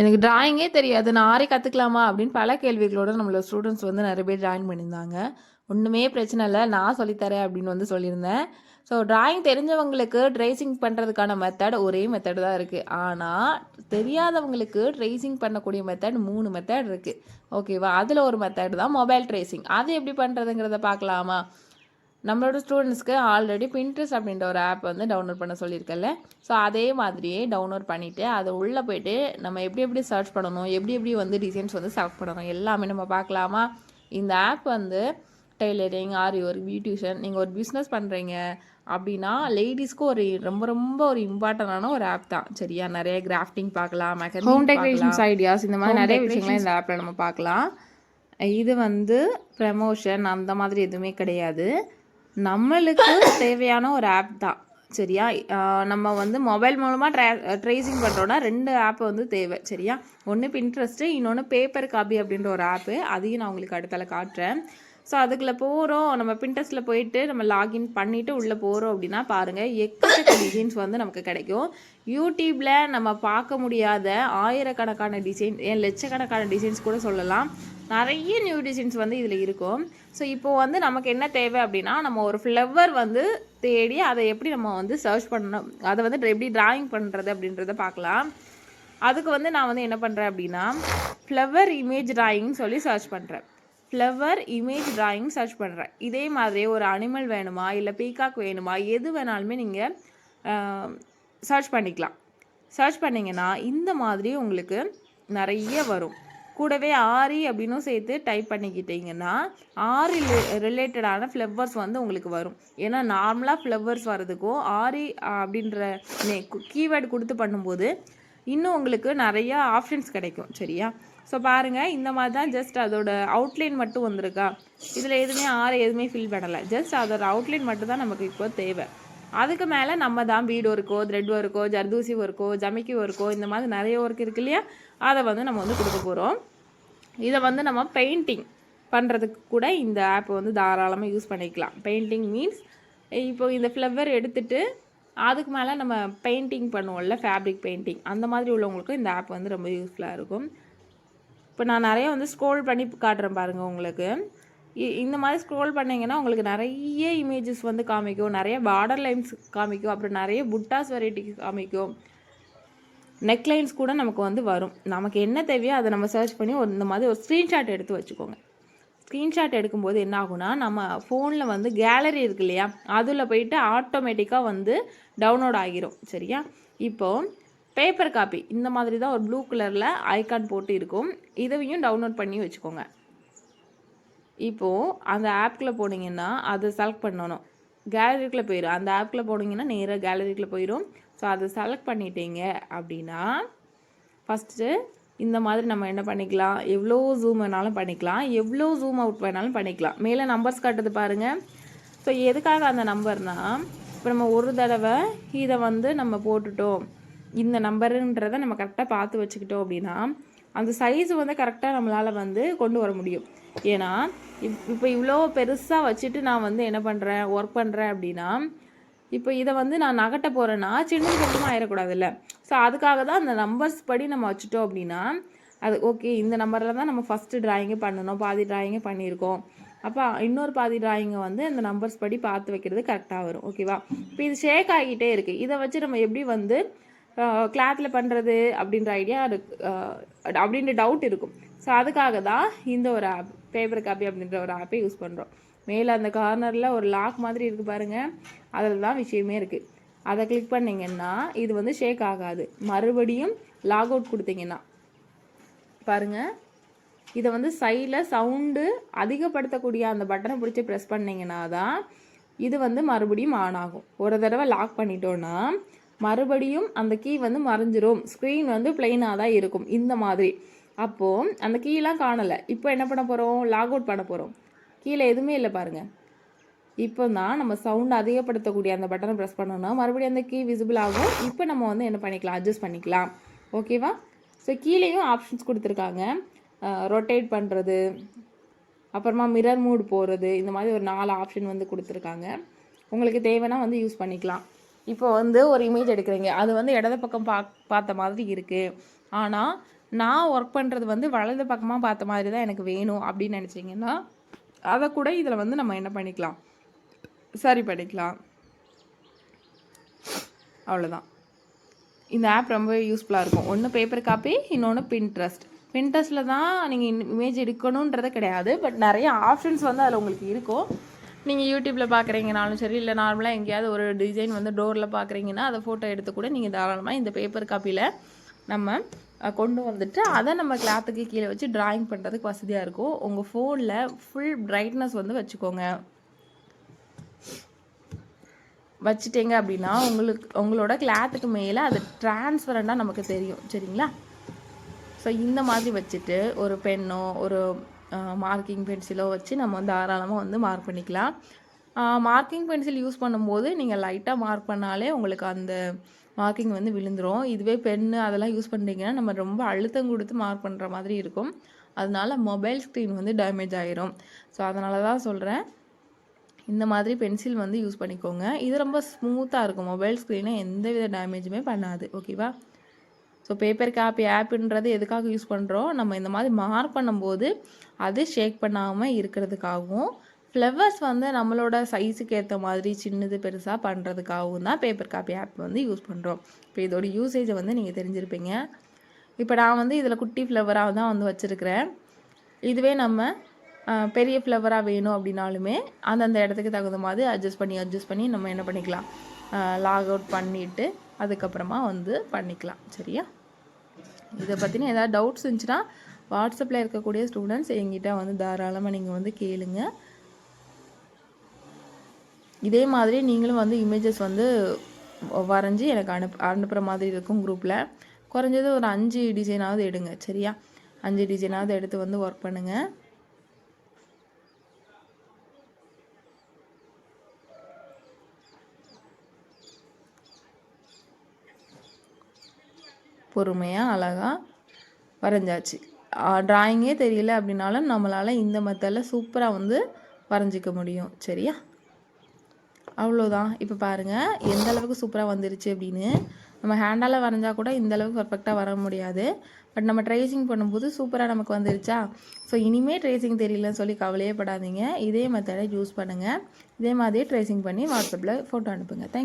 எனக்கு டிராயிங்கே தெரியாது. நான் ஆரே கற்றுக்கலாமா அப்படின்னு பல கேள்விகளோட நம்மளோட ஸ்டூடெண்ட்ஸ் வந்து நிறைய பேர் ஜாயின் பண்ணியிருந்தாங்க. ஒன்றுமே பிரச்சனை இல்லை. நான் சொல்லித்தரேன் அப்படின்னு வந்து சொல்லியிருந்தேன். ஸோ டிராயிங் தெரிஞ்சவங்களுக்கு ட்ரேசிங் பண்ணுறதுக்கான மெத்தட் ஒரே மெத்தட் தான் இருக்குது ஆனால் தெரியாதவங்களுக்கு ட்ரேசிங் பண்ணக்கூடிய மெத்தட் மூணு மெத்தட் இருக்குது ஓகேவா அதில் ஒரு மெத்தட் தான் மொபைல் ட்ரேசிங் அது எப்படி பண்ணுறதுங்கிறத பார்க்கலாமா? நம்மளோட ஸ்டூடெண்ட்ஸ்க்கு ஆல்ரெடி பின்ட்ரெஸ்ட் அப்படின்ற ஒரு ஆப் வந்து டவுன்லோட் பண்ண சொல்லியிருக்கல ஸோ அதே மாதிரியே டவுன்லோட் பண்ணிவிட்டு அதை உள்ளே போயிட்டு நம்ம எப்படி எப்படி சர்ச் பண்ணணும் எப்படி எப்படி வந்து டிசைன்ஸ் வந்து செலக்ட் பண்ணணும் எல்லாமே நம்ம பார்க்கலாமா? இந்த ஆப் வந்து டெய்லரிங் ஆரி ஒரு பியூட்டிஷியன் நீங்கள் ஒரு பிஸ்னஸ் பண்ணுறீங்க அப்படின்னா லேடிஸ்க்கு ஒரு ரொம்ப ரொம்ப ஒரு இம்பார்ட்டண்டான ஒரு ஆப் தான். சரியா? நிறைய கிராஃப்டிங் பார்க்கலாம் ஹோம் டெக்கரேஷன்ஸ் ஐடியாஸ் இந்த மாதிரி நிறைய விஷயங்களை இந்த ஆப்பில் நம்ம பார்க்கலாம். இது வந்து ப்ரமோஷன் அந்த மாதிரி எதுவுமே கிடையாது. நம்மளுக்கு தேவையான ஒரு ஆப் தான். சரியா? நம்ம வந்து மொபைல் மூலமாக ட்ரே ட்ரேசிங் பண்ணுறோன்னா ரெண்டு ஆப் வந்து தேவை. சரியா? ஒன்று பின்ட்ரெஸ்ட்டு இன்னொன்று பேப்பர் காபி அப்படின்ற ஒரு ஆப்பு அதையும் நான் உங்களுக்கு அடுத்தால காட்டுறேன். ஸோ அதுக்குள்ளே போகிறோம் நம்ம பின்ட்ரெஸ்ட்டில் போயிட்டு நம்ம லாகின் பண்ணிவிட்டு உள்ளே போகிறோம் அப்படின்னா பாருங்கள் எக்கச்சக்க டிசைன்ஸ் வந்து நமக்கு கிடைக்கும். யூடியூப்பில் நம்ம பார்க்க முடியாத ஆயிரக்கணக்கான டிசைன் ஏன் லட்சக்கணக்கான டிசைன்ஸ் கூட சொல்லலாம். நிறைய நியூ டிசைன்ஸ் வந்து இதில் இருக்கும். ஸோ இப்போது வந்து நமக்கு என்ன தேவை அப்படின்னா நம்ம ஒரு ஃப்ளவர் வந்து தேடி அதை எப்படி நம்ம வந்து சர்ச் பண்ணணும்? அதை வந்து எப்படி டிராயிங் பண்ணுறது அப்படின்றத பார்க்கலாம். அதுக்கு வந்து நான் வந்து என்ன பண்ணுறேன் அப்படின்னா ஃப்ளவர் இமேஜ் ட்ராயிங்னு சொல்லி சர்ச் பண்ணுறேன் ஃப்ளவர் இமேஜ் டிராயிங் சர்ச் பண்ணுறேன் இதே மாதிரி ஒரு அனிமல் வேணுமா இல்லை பீகாக் வேணுமா எது வேணாலுமே நீங்கள் சர்ச் பண்ணிக்கலாம். சர்ச் பண்ணிங்கன்னா இந்த மாதிரி உங்களுக்கு நிறைய வரும். கூடவே ஆரி அப்படின்னும் சேர்த்து டைப் பண்ணிக்கிட்டிங்கன்னா ஆரி ரிலேட்டடான ஃப்ளவர்ஸ் வந்து உங்களுக்கு வரும். ஏன்னா நார்மலாக ஃப்ளவர்ஸ் வர்றதுக்கும் ஆரி அப்படின்ற கீவேர்டு கொடுத்து பண்ணும்போது இன்னும் உங்களுக்கு நிறையா ஆப்ஷன்ஸ் கிடைக்கும் சரியா? ஸோ பாருங்கள் இந்த மாதிரி தான் ஜஸ்ட் அதோட அவுட்லைன் மட்டும் வந்திருக்கா. இதில் எதுவுமே ஆறு எதுவுமே ஃபில் பண்ணலை. ஜஸ்ட் அதோட அவுட்லைன் மட்டும் தான் நமக்கு இப்போ தேவை. அதுக்கு மேலே நம்ம தான் பீடு ஒர்க்கோ த்ரெட் ஒர்க்கோ ஜர்தூசி ஒர்க்கோ ஜமிக்கி ஒர்க்கோ இந்த மாதிரி நிறைய ஒர்க் இருக்கு இல்லையா? அதை வந்து நம்ம வந்து கொடுக்க போகிறோம் இதை வந்து நம்ம பெயிண்டிங் பண்ணுறதுக்கு கூட இந்த ஆப்பை வந்து தாராளமாக யூஸ் பண்ணிக்கலாம். பெயிண்டிங் மீன்ஸ் இப்போ இந்த ஃப்ளவர் எடுத்துட்டு அதுக்கு மேலே நம்ம பெயிண்டிங் பண்ணுவோம்ல ஃபேப்ரிக் பெயிண்டிங் அந்த மாதிரி உள்ளவங்களுக்கும் இந்த ஆப் வந்து ரொம்ப யூஸ்ஃபுல்லாக இருக்கும். இப்போ நான் நிறைய வந்து ஸ்க்ரோல் பண்ணி காட்டுறேன் பாருங்கள் உங்களுக்கு. இ- இந்த மாதிரி ஸ்க்ரோல் பண்ணிங்கன்னா உங்களுக்கு நிறைய இமேஜஸ் வந்து காமிக்கும். நிறைய பார்டர் லைன்ஸ் காமிக்கும். அப்புறம் நிறைய புட்டாஸ் வெரைட்டி காமிக்கும். நெக்லைன்ஸ் கூட நமக்கு வந்து வரும். நமக்கு என்ன தேவையோ அதை நம்ம சர்ச் பண்ணி ஒரு இந்த மாதிரி ஒரு ஸ்க்ரீன்ஷாட் எடுத்து வச்சுக்கோங்க. ஸ்க்ரீன்ஷாட் எடுக்கும்போது என்ன ஆகும்னா நம்ம ஃபோனில் வந்து கேலரி இருக்கு இல்லையா? அதில் போயிட்டு ஆட்டோமேட்டிக்காக வந்து டவுன்லோட் ஆகிரும். சரியா? இப்போது பேப்பர் காப்பி இந்த மாதிரி தான் ஒரு ப்ளூ கலரில் ஐகான் போட்டு இருக்கும். இதையும் டவுன்லோட் பண்ணி வச்சுக்கோங்க. இப்போது அந்த ஆப்குள்ளே போனீங்கன்னா அதை செலக்ட் பண்ணணும். கேலரிக்குள்ளே போயிடும் அந்த ஆப்குள்ளே போனீங்கன்னா நேராக கேலரிக்குள்ளே போயிடும் ஸோ அதை செலக்ட் பண்ணிட்டீங்க அப்படின்னா ஃபஸ்ட்டு இந்த மாதிரி நம்ம என்ன பண்ணிக்கலாம்? எவ்வளோ ஜூம் வேணாலும் பண்ணிக்கலாம். எவ்வளோ ஜூம் அவுட் வேணாலும் பண்ணிக்கலாம். மேலே நம்பர்ஸ் காட்டுது பாருங்கள் ஸோ எதுக்காக அந்த நம்பர்னா இப்போ நம்ம ஒரு தடவை இதை வந்து நம்ம போட்டுட்டோம். இந்த நம்பருன்றதை நம்ம கரெக்டாக பார்த்து வச்சுக்கிட்டோம் அப்படின்னா அந்த சைஸ் வந்து கரெக்டாக நம்மளால் வந்து கொண்டு வர முடியும். ஏன்னா இப் இப்போ இவ்வளோ பெருசாக வச்சுட்டு நான் வந்து என்ன பண்ணுறேன் ஒர்க் பண்ணுறேன் அப்படின்னா இப்போ இதை வந்து நான் நகட்ட போகிறேன்னா சின்ன சின்னமாக ஆயிடக்கூடாதுல்ல ஸோ அதுக்காக தான் அந்த நம்பர்ஸ் படி நம்ம வச்சுட்டோம் அப்படின்னா அது ஓகே இந்த நம்பரில் தான் நம்ம ஃபஸ்ட்டு ட்ராயிங்கே பண்ணணும் பாதி ட்ராயிங்கே பண்ணியிருக்கோம். அப்போ இன்னொரு பாதி ட்ராயிங்கை வந்து அந்த நம்பர்ஸ் படி பார்த்து வைக்கிறது கரெக்டாக வரும். ஓகேவா இப்போ இது ஷேக் ஆகிட்டே இருக்குது இதை வச்சு நம்ம எப்படி வந்து கிளாத்தில் பண்ணுறது அப்படின்ற ஐடியா இருக்கு அப்படின்ற டவுட் இருக்கும். ஸோ அதுக்காக தான் இந்த ஒரு ஆப் பேப்பர் காப்பி அப்படின்ற ஒரு ஆப்பை யூஸ் பண்ணுறோம் மேலே அந்த கார்னரில் ஒரு லாக் மாதிரி இருக்குது பாருங்கள் அதில் தான் விஷயமே இருக்குது அதை கிளிக் பண்ணிங்கன்னா இது வந்து ஷேக் ஆகாது. மறுபடியும் லாக் அவுட் கொடுத்தீங்கன்னா. பாருங்கள் இதை வந்து சைடில் சவுண்டு அதிகப்படுத்தக்கூடிய அந்த பட்டனை பிடிச்சி ப்ரெஸ் பண்ணிங்கன்னா தான் இது வந்து மறுபடியும் ஆன் ஆகும். ஒரு தடவை லாக் பண்ணிட்டோன்னா மறுபடியும் அந்த கீ வந்து மறைஞ்சிரும். ஸ்க்ரீன் வந்து பிளெயினாக தான் இருக்கும். இந்த மாதிரி. அப்போது அந்த கீலாம் காணலை. இப்போ என்ன பண்ண போகிறோம் லாக் அவுட் பண்ண போகிறோம் கீழே எதுவுமே இல்லை பாருங்கள் இப்போ தான் நம்ம சவுண்ட் அதிகப்படுத்தக்கூடிய அந்த பட்டனை ப்ரெஸ் பண்ணோம்னா மறுபடியும் அந்த கீ விசிபிள் ஆகும். இப்போ நம்ம வந்து என்ன பண்ணிக்கலாம்? அட்ஜஸ்ட் பண்ணிக்கலாம். ஓகேவா ஸோ கீழேயும் ஆப்ஷன்ஸ் கொடுத்துருக்காங்க. ரொட்டேட் பண்ணுறது அப்புறமா மிரர் மூட் போகிறது இந்த மாதிரி ஒரு நாலு ஆப்ஷன் வந்து கொடுத்துருக்காங்க. உங்களுக்கு தேவைன்னா வந்து யூஸ் பண்ணிக்கலாம். இப்போ வந்து ஒரு இமேஜ் எடுக்கிறீங்க. அது வந்து இடது பக்கம் பா பார்த்த மாதிரி இருக்குது ஆனால் நான் ஒர்க் பண்ணுறது வந்து வலது பக்கமாக பார்த்த மாதிரி தான் எனக்கு வேணும் அப்படின்னு நினச்சிங்கன்னா அதை கூட இதில் வந்து நம்ம என்ன பண்ணிக்கலாம்? சரி பண்ணிக்கலாம். அவ்வளோதான் இந்த ஆப் ரொம்ப யூஸ்ஃபுல்லாக இருக்கும். ஒன்று பேப்பர் காப்பி இன்னொன்று பின்ட்ரஸ்ட் பின்ட்ரஸ்ட்டில் தான் நீங்கள் இமேஜ் எடுக்கணுன்றது கிடையாது. பட் நிறைய ஆப்ஷன்ஸ் வந்து அதில் உங்களுக்கு இருக்கும். நீங்கள் யூடியூப்பில் பார்க்குறீங்கனாலும் சரி இல்லை நார்மலாக எங்கேயாவது ஒரு டிசைன் வந்து டோரில் பார்க்குறீங்கன்னா அதை ஃபோட்டோ எடுத்து கூட நீங்கள் தாராளமாக இந்த பேப்பர் காப்பியில் நம்ம கொண்டு வந்துட்டு அதை நம்ம கிளாத்துக்கு கீழே வச்சு டிராயிங் பண்ணுறதுக்கு வசதியாக இருக்கும். உங்கள் ஃபோனில் ஃபுல் பிரைட்னஸ் வந்து வச்சுக்கோங்க. வச்சுட்டீங்க அப்படின்னா உங்களுக்கு உங்களோட கிளாத்துக்கு மேலே அது டிரான்ஸ்பரண்டாக நமக்கு தெரியும். சரிங்களா? ஸோ இந்த மாதிரி வச்சுட்டு ஒரு பென்னோ ஒரு மார்க்கிங் பென்சிலோ வச்சு நம்ம வந்து தாராளமாக வந்து மார்க் பண்ணிக்கலாம். மார்க்கிங் பென்சில் யூஸ் பண்ணும்போது நீங்கள் லைட்டாக மார்க் பண்ணாலே உங்களுக்கு அந்த மார்க்கிங் வந்து விழுந்துரும். இதுவே பென்னு அதெல்லாம் யூஸ் பண்ணுறீங்கன்னா நம்ம ரொம்ப அழுத்தம் கொடுத்து மார்க் பண்ணுற மாதிரி இருக்கும். அதனால மொபைல் ஸ்க்ரீன் வந்து டேமேஜ் ஆயிரும். ஸோ அதனால தான் சொல்கிறேன் இந்த மாதிரி பென்சில் வந்து யூஸ் பண்ணிக்கோங்க. இது ரொம்ப ஸ்மூத்தாக இருக்கும். மொபைல் ஸ்க்ரீனை எந்த வித டேமேஜுமே பண்ணாது. ஓகேவா ஸோ பேப்பர் காப்பி ஆப்புன்றது எதுக்காக யூஸ் பண்ணுறோம் நம்ம இந்த மாதிரி மார்க் பண்ணும்போது அது ஷேக் பண்ணாமல் இருக்கிறதுக்காகவும் ஃப்ளவர்ஸ் வந்து நம்மளோட சைஸுக்கு ஏற்ற மாதிரி சின்னது பெருசாக பண்ணுறதுக்காகவும் தான் பேப்பர் காப்பி ஆப் வந்து யூஸ் பண்ணுறோம் இப்போ இதோட யூசேஜை வந்து நீங்கள் தெரிஞ்சிருப்பீங்க. இப்போ நான் வந்து இதில் குட்டி ஃப்ளவராக தான் வந்து வச்சுருக்கிறேன். இதுவே நம்ம பெரிய ஃப்ளவராக வேணும் அப்படின்னாலுமே அந்தந்த இடத்துக்கு தகுந்த மாதிரி அட்ஜஸ்ட் பண்ணி அட்ஜஸ்ட் பண்ணி நம்ம என்ன பண்ணிக்கலாம்? லாக் அவுட் பண்ணிவிட்டு அதுக்கப்புறமா வந்து பண்ணிக்கலாம். சரியா? இதை பற்றின ஏதாவது டவுட்ஸ் இருந்துச்சுன்னா வாட்ஸ்அப்பில் இருக்கக்கூடிய ஸ்டூடெண்ட்ஸ் எங்கிட்ட வந்து தாராளமாக நீங்கள் வந்து கேளுங்க. இதே மாதிரி நீங்களும் வந்து இமேஜஸ் வந்து வரைஞ்சி எனக்கு அனுப் அனுப்புகிற மாதிரி இருக்கும் குரூப்பில் குறைஞ்சது ஒரு அஞ்சு டிசைனாவது எடுங்க. சரியா? அஞ்சு டிசைனாவது எடுத்து வந்து ஒர்க் பண்ணுங்கள் பொறுமையாக அழகாக வரைஞ்சாச்சு. ட்ராயிங்கே தெரியல அப்படின்னாலும் நம்மளால் இந்த மெத்தடில் சூப்பராக வந்து வரைஞ்சிக்க முடியும். சரியா? அவ்வளோதான் இப்போ பாருங்கள் எந்த அளவுக்கு சூப்பராக வந்துருச்சு அப்படின்னு. நம்ம ஹேண்டால் வரைஞ்சா கூட இந்த அளவுக்கு பர்ஃபெக்டாக வர முடியாது. பட் நம்ம ட்ரேசிங் பண்ணும்போது சூப்பராக நமக்கு வந்துருச்சா? ஸோ இனிமேல் ட்ரேசிங் தெரியலன்னு சொல்லி கவலையே படாதீங்க. இதே மெத்தடை யூஸ் பண்ணுங்கள் இதே மாதிரியே ட்ரேசிங் பண்ணி வாட்ஸ்அப்பில் ஃபோட்டோ அனுப்புங்க. தேங்க்